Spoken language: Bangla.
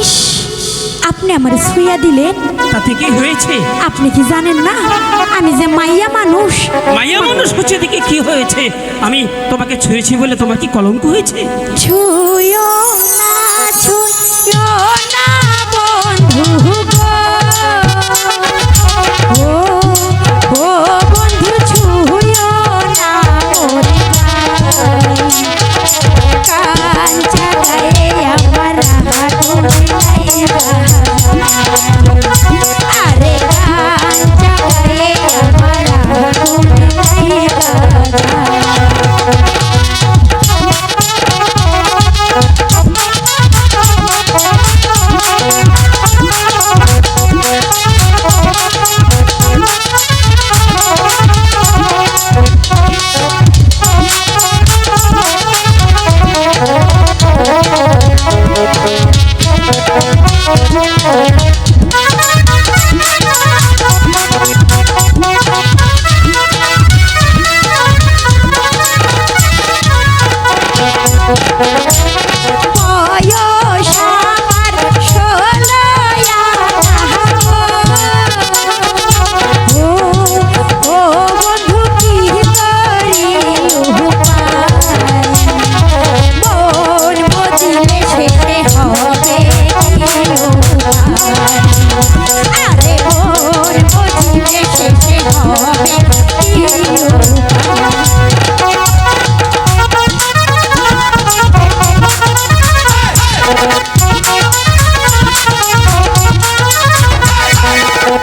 ইস আপনি আমার শুইয়া দিলেন। তাতে কি হয়েছে? আপনি কি জানেন না? আমি যে মাইয়া মানুষ। মাইয়া মানুষ হচ্ছে দিকে কি হয়েছে? আমি তোমাকে ছুঁয়েছি বলে তোমার কি কলঙ্ক হয়েছে? ছুঁয়ো না ছুঁয়ো বয়স